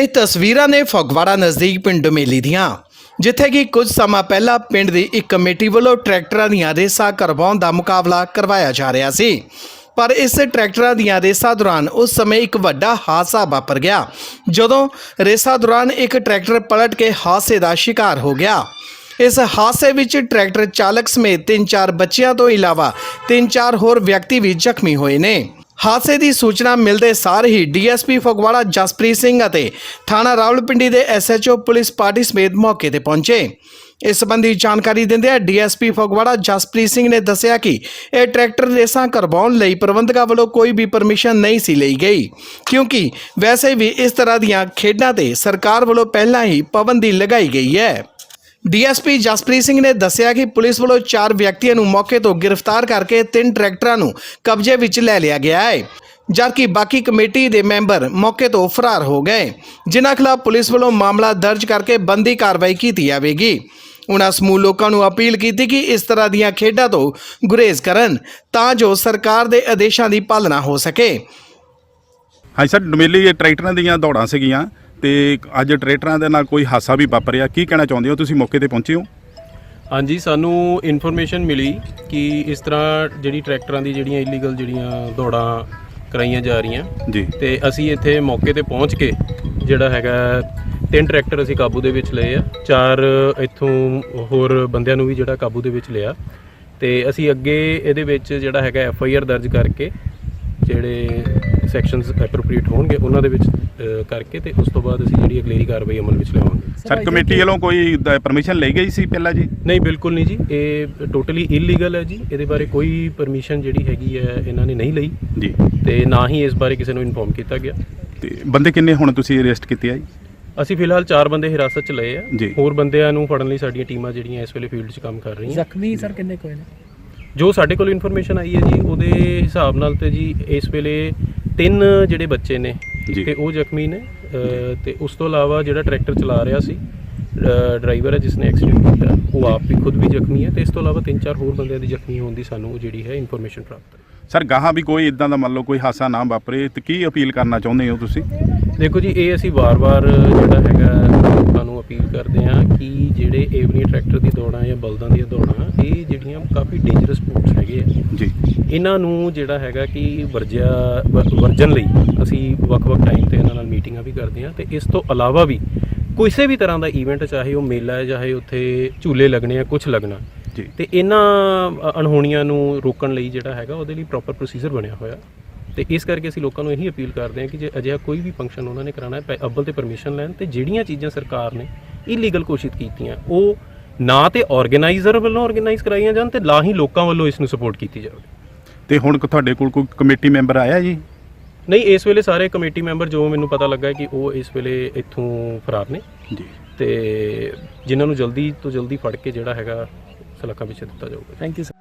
ਇਹ ਤਸਵੀਰਾਂ ਨੇ ਫਗਵਾੜਾ ਨਜ਼ਦੀਕ ਪਿੰਡ ਡਮੇਲੀ ਦੀਆਂ, ਜਿੱਥੇ ਕਿ ਕੁਝ ਸਮਾਂ ਪਹਿਲਾਂ ਪਿੰਡ ਦੀ ਇੱਕ ਕਮੇਟੀ ਵੱਲੋਂ ਟਰੈਕਟਰਾਂ ਦੀਆਂ ਰੇਸਾਂ ਕਰਵਾਉਣ ਦਾ ਮੁਕਾਬਲਾ ਕਰਵਾਇਆ ਜਾ ਰਿਹਾ ਸੀ। ਪਰ ਇਸ ਟਰੈਕਟਰਾਂ ਦੀਆਂ ਰੇਸਾਂ ਦੌਰਾਨ ਉਸ ਸਮੇਂ ਇੱਕ ਵੱਡਾ ਹਾਦਸਾ ਵਾਪਰ ਗਿਆ, ਜਦੋਂ ਰੇਸਾਂ ਦੌਰਾਨ ਇੱਕ ਟਰੈਕਟਰ ਪਲਟ ਕੇ ਹਾਦਸੇ ਦਾ ਸ਼ਿਕਾਰ ਹੋ ਗਿਆ। ਇਸ ਹਾਦਸੇ ਵਿੱਚ ਟਰੈਕਟਰ ਚਾਲਕ ਸਮੇਤ ਤਿੰਨ ਚਾਰ ਬੱਚਿਆਂ ਤੋਂ ਇਲਾਵਾ ਤਿੰਨ ਚਾਰ ਹੋਰ ਵਿਅਕਤੀ ਵੀ ਜ਼ਖਮੀ ਹੋਏ ਨੇ। ਹਾਦਸੇ ਦੀ ਸੂਚਨਾ ਮਿਲਦੇ ਸਾਰ ਹੀ ਡੀਐਸਪੀ ਫਗਵਾੜਾ ਜਸਪ੍ਰੀਤ ਸਿੰਘ ਅਤੇ ਥਾਣਾ ਰਾਵਲਪਿੰਡੀ ਦੇ ਐਸਐਚਓ ਪੁਲਿਸ ਪਾਰਟੀ ਸਮੇਤ ਮੌਕੇ ਤੇ ਪਹੁੰਚੇ। ਇਸ ਸੰਬੰਧੀ ਜਾਣਕਾਰੀ ਦਿੰਦਿਆਂ ਡੀਐਸਪੀ ਫਗਵਾੜਾ ਜਸਪ੍ਰੀਤ ਸਿੰਘ ਨੇ ਦੱਸਿਆ ਕਿ ਇਹ ਟਰੈਕਟਰ ਰੇਸਾਂ ਕਰਵਾਉਣ ਲਈ ਪ੍ਰਬੰਧਕਾਂ ਵੱਲੋਂ ਕੋਈ ਵੀ ਪਰਮਿਸ਼ਨ ਨਹੀਂ ਸੀ ਲਈ ਗਈ। ਕਿਉਂਕਿ ਵੈਸੇ ਵੀ ਇਸ ਤਰ੍ਹਾਂ ਦੀਆਂ ਖੇਡਾਂ ਤੇ ਸਰਕਾਰ ਵੱਲੋਂ ਪਹਿਲਾਂ ਹੀ ਪਾਬੰਦੀ ਲਗਾਈ ਗਈ ਹੈ। ਡੀਐਸਪੀ ਜਸਪ੍ਰੀਤ ਸਿੰਘ ਨੇ ਦੱਸਿਆ ਕਿ ਪੁਲਿਸ ਵੱਲੋਂ ਚਾਰ ਵਿਅਕਤੀਆਂ ਨੂੰ ਮੌਕੇ ਤੋਂ ਗ੍ਰਿਫਤਾਰ ਕਰਕੇ ਤਿੰਨ ਟਰੈਕਟਰਾਂ ਨੂੰ ਕਬਜ਼ੇ ਵਿੱਚ ਲੈ ਲਿਆ ਗਿਆ ਹੈ, ਜਦਕਿ ਬਾਕੀ ਕਮੇਟੀ ਦੇ ਮੈਂਬਰ ਮੌਕੇ ਤੋਂ ਫਰਾਰ ਹੋ ਗਏ। ਜਿਨ੍ਹਾਂ ਖਿਲਾਫ ਪੁਲਿਸ ਵੱਲੋਂ ਮਾਮਲਾ ਦਰਜ ਕਰਕੇ ਬੰਦੀ ਕਾਰਵਾਈ ਕੀਤੀ ਜਾਵੇਗੀ। ਉਨ੍ਹਾਂ ਸਮੂਹ ਲੋਕਾਂ ਨੂੰ ਅਪੀਲ ਕੀਤੀ ਕਿ ਇਸ ਤਰ੍ਹਾਂ ਦੀਆਂ ਖੇਡਾਂ ਤੋਂ ਗੁਰੇਜ਼ ਕਰਨ ਤਾਂ ਜੋ ਸਰਕਾਰ ਦੇ ਆਦੇਸ਼ਾਂ ਦੀ ਪਾਲਣਾ ਹੋ ਸਕੇ। ਹਾਂਜੀ, ਸਰ ਡਮੇਲੀ ਟਰੈਕਟਰਾਂ ਦੀਆਂ ਦੌੜਾਂ ਸੀਗੀਆਂ। ਤੇ ਅੱਜ ਟਰੈਕਟਰਾਂ ਦੇ ਨਾਲ ਕੋਈ ਹਾਦਸਾ ਵੀ ਵਾਪਰਿਆ ਕੀ ਕਹਿਣਾ ਚਾਹੁੰਦੇ ਹੋ? ਤੁਸੀਂ ਮੌਕੇ ਤੇ ਪਹੁੰਚੇ ਹੋ? ਹਾਂਜੀ ਸਾਨੂੰ ਇਨਫੋਰਮੇਸ਼ਨ ਮਿਲੀ ਕਿ ਇਸ ਤਰ੍ਹਾਂ ਜਿਹੜੀ ਟਰੈਕਟਰਾਂ ਦੀ ਜਿਹੜੀਆਂ ਇਲੀਗਲ ਜਿਹੜੀਆਂ ਦੌੜਾਂ ਕਰਾਈਆਂ ਜਾ ਰਹੀਆਂ। ਜੀ। ਤੇ ਅਸੀਂ ਇੱਥੇ ਮੌਕੇ ਤੇ ਪਹੁੰਚ ਕੇ ਜਿਹੜਾ ਹੈਗਾ ਤਿੰਨ ਟਰੈਕਟਰ ਅਸੀਂ ਕਾਬੂ ਦੇ ਵਿੱਚ ਲਏ ਆ। ਚਾਰ ਇੱਥੋਂ ਹੋਰ ਬੰਦਿਆਂ ਨੂੰ ਵੀ ਜਿਹੜਾ ਕਾਬੂ ਦੇ ਵਿੱਚ ਲਿਆ। ਤੇ ਅਸੀਂ ਅੱਗੇ ਇਹਦੇ ਵਿੱਚ ਜਿਹੜਾ ਹੈਗਾ ਐਫ ਆਈ ਆਰ ਦਰਜ ਕਰਕੇ ਜਿਹੜੇ ਸੈਕਸ਼ਨਸ ਐਪਰੋਪ੍ਰੀਏਟ ਹੋਣਗੇ ਉਹਨਾਂ ਦੇ ਵਿੱਚ ਕਰਕੇ ਤੇ ਉਸ ਤੋਂ ਬਾਅਦ ਅਸੀਂ ਜਿਹੜੀ ਅਗਲੇਰੀ ਕਾਰਵਾਈ ਅਮਲ ਵਿੱਚ ਲਿਆਵਾਂਗੇ। ਸਰ ਕਮੇਟੀ ਵੱਲੋਂ ਕੋਈ ਪਰਮਿਸ਼ਨ ਲਈ ਗਈ ਸੀ ਪਹਿਲਾਂ ਜੀ? ਨਹੀਂ ਬਿਲਕੁਲ ਨਹੀਂ ਜੀ। ਇਹ ਟੋਟਲੀ ਇਲੀਗਲ ਹੈ ਜੀ। ਇਹਦੇ ਬਾਰੇ ਕੋਈ ਪਰਮਿਸ਼ਨ ਜਿਹੜੀ ਹੈਗੀ ਹੈ ਇਹਨਾਂ ਨੇ ਨਹੀਂ ਲਈ। ਜੀ। ਤੇ ਨਾ ਹੀ ਇਸ ਬਾਰੇ ਕਿਸੇ ਨੂੰ ਇਨਫੋਰਮ ਕੀਤਾ ਗਿਆ। ਤੇ ਬੰਦੇ ਕਿੰਨੇ ਹੁਣ ਤੁਸੀਂ ਅਰੈਸਟ ਕੀਤੇ ਆ ਜੀ? ਅਸੀਂ ਫਿਲਹਾਲ ਚਾਰ ਬੰਦੇ ਹਿਰਾਸਤ 'ਚ ਲਏ ਆ। ਹੋਰ ਬੰਦਿਆਂ ਨੂੰ ਫੜਨ ਲਈ ਸਾਡੀਆਂ ਟੀਮਾਂ ਜਿਹੜੀਆਂ ਇਸ ਵੇਲੇ ਫੀਲਡ 'ਚ ਕੰਮ ਕਰ ਰਹੀਆਂ। ਜ਼ਖਮੀ ਸਰ ਕਿੰਨੇ ਕੋਈ ਨੇ? ਜੋ ਸਾਡੇ ਕੋਲ ਇਨਫੋਰਮੇਸ਼ਨ ਆਈ ਹੈ ਜੀ ਉਹਦੇ ਹਿਸਾਬ ਨਾਲ ਤੇ ਜੀ ਇਸ ਵੇਲੇ ਤਿੰਨ ਜਿਹੜੇ ਬੱਚੇ ਨੇ ਜੀ। ਤੇ ਉਹ ਜ਼ਖਮੀ ਨੇ ਅ, ਤੇ ਉਸ ਤੋਂ ਇਲਾਵਾ ਜਿਹੜਾ ਟਰੈਕਟਰ ਚਲਾ ਰਿਹਾ ਸੀ ਡਰਾਈਵਰ ਹੈ ਜਿਸ ਨੇ ਐਕਸੀਡੈਂਟ ਕੀਤਾ ਉਹ ਆਪ ਵੀ ਖੁਦ ਵੀ ਜ਼ਖਮੀ ਹੈ ਤੇ ਇਸ ਤੋਂ ਇਲਾਵਾ ਤਿੰਨ ਚਾਰ ਹੋਰ ਬੰਦਿਆਂ ਦੀ ਜ਼ਖਮੀ ਹੋਣ ਦੀ ਸਾਨੂੰ ਜਿਹੜੀ ਹੈ ਇਨਫੋਰਮੇਸ਼ਨ ਪ੍ਰਾਪਤ ਹੈ ਸਰ ਗਾਹਾਂ ਵੀ ਕੋਈ ਇਦਾਂ ਦਾ ਮੰਨ ਲਓ ਕੋਈ ਹਾਦਸਾ ਨਾ ਵਾਪਰੇ ਤੇ ਕੀ ਅਪੀਲ ਕਰਨਾ ਚਾਹੁੰਦੇ ਹੋ ਤੁਸੀਂ ਦੇਖੋ ਜੀ ਇਹ ਅਸੀਂ ਵਾਰ-ਵਾਰ ਜਿਹੜਾ ਹੈਗਾ ਲੋਕਾਂ ਨੂੰ ਅਪੀਲ ਕਰਦੇ ਹਾਂ ਕਿ ਜਿਹੜੇ ਏਵਨੀ ਟਰੈਕਟਰ ਦੀ ਦੌੜਾਂ ਜਾਂ ਬਲਦਾਂ ਦੀਆਂ ਦੌੜਾਂ ਇਹ ਜਿਹੜੀਆਂ ਕਾਫੀ ਡੇਂਜਰਸ ਸਪੋਰਟਸ ਹੈਗੇ ਆ। ਜੀ। ਇਹਨਾਂ ਨੂੰ ਜਿਹੜਾ ਹੈਗਾ ਕਿ ਵਰਜਿਆ ਵਰਜਨ ਲਈ ਅਸੀਂ ਵੱਖ-ਵੱਖ ਟਾਈਮ ਤੇ ਇਹਨਾਂ ਨਾਲ ਮੀਟਿੰਗਾਂ ਵੀ ਕਰਦੇ ਹਾਂ ਤੇ ਇਸ ਤੋਂ ਇਲਾਵਾ ਵੀ ਕਿਸੇ ਵੀ ਤਰ੍ਹਾਂ ਦਾ ਇਵੈਂਟ ਚਾਹੇ ਉਹ ਮੇਲਾ ਹੈ ਚਾਹੇ ਉੱਥੇ ਝੂਲੇ ਲੱਗਣੇ ਆ ਕੁਝ ਲੱਗਣਾ। ਜੀ। ਤੇ ਇਹਨਾਂ ਅਣਹੋਣੀਆਂ ਨੂੰ ਰੋਕਣ ਲਈ ਜਿਹੜਾ ਹੈਗਾ ਉਹਦੇ ਲਈ ਪ੍ਰੋਪਰ ਪ੍ਰੋਸੀਜਰ ਬਣਿਆ ਹੋਇਆ। ਤੇ ਇਸ ਕਰਕੇ ਅਸੀਂ ਲੋਕਾਂ ਨੂੰ ਇਹੀ ਅਪੀਲ ਕਰਦੇ ਹਾਂ ਕਿ ਜੇ ਅਜਿਹਾ ਕੋਈ ਵੀ ਫੰਕਸ਼ਨ ਉਹਨਾਂ ਨੇ ਕਰਾਣਾ ਹੈ ਅੱਵਲ ਤੇ ਪਰਮਿਸ਼ਨ ਲੈਣ ਤੇ ਜਿਹੜੀਆਂ ਚੀਜ਼ਾਂ ਸਰਕਾਰ ਨੇ ਇਲੀਗਲ ਘੋਸ਼ਿਤ ਕੀਤੀਆਂ ਉਹ ਨਾ ਤੇ ਆਰਗੇਨਾਈਜ਼ਰ ਵੱਲੋਂ ਆਰਗੇਨਾਈਜ਼ ਕਰਾਈਆਂ ਜਾਣ ਤੇ ਨਾ ਹੀ ਲੋਕਾਂ ਵੱਲੋਂ ਇਸ ਨੂੰ ਸਪੋਰਟ ਕੀਤੀ ਜਾਵੇ। ਤੇ ਹੁਣ ਕ- ਤੁਹਾਡੇ ਕੋਲ ਕੋਈ ਕਮੇਟੀ ਮੈਂਬਰ ਆਇਆ ਜੀ? ਨਹੀਂ ਇਸ ਵੇਲੇ ਸਾਰੇ ਕਮੇਟੀ ਮੈਂਬਰ ਜੋ ਮੈਨੂੰ ਪਤਾ ਲੱਗਾ ਹੈ ਕਿ ਉਹ ਇਸ ਵੇਲੇ ਇੱਥੋਂ ਫਰਾਰ ਨੇ। ਜੀ। ਤੇ ਜਿਨ੍ਹਾਂ ਨੂੰ ਜਲਦੀ ਤੋਂ ਜਲਦੀ ਫੜ ਕੇ ਜਿਹੜਾ ਹੈਗਾ ਸਲਾਖਾਂ ਪਿੱਛੇ ਦਿੱਤਾ ਜਾਊਗਾ। Thank you sir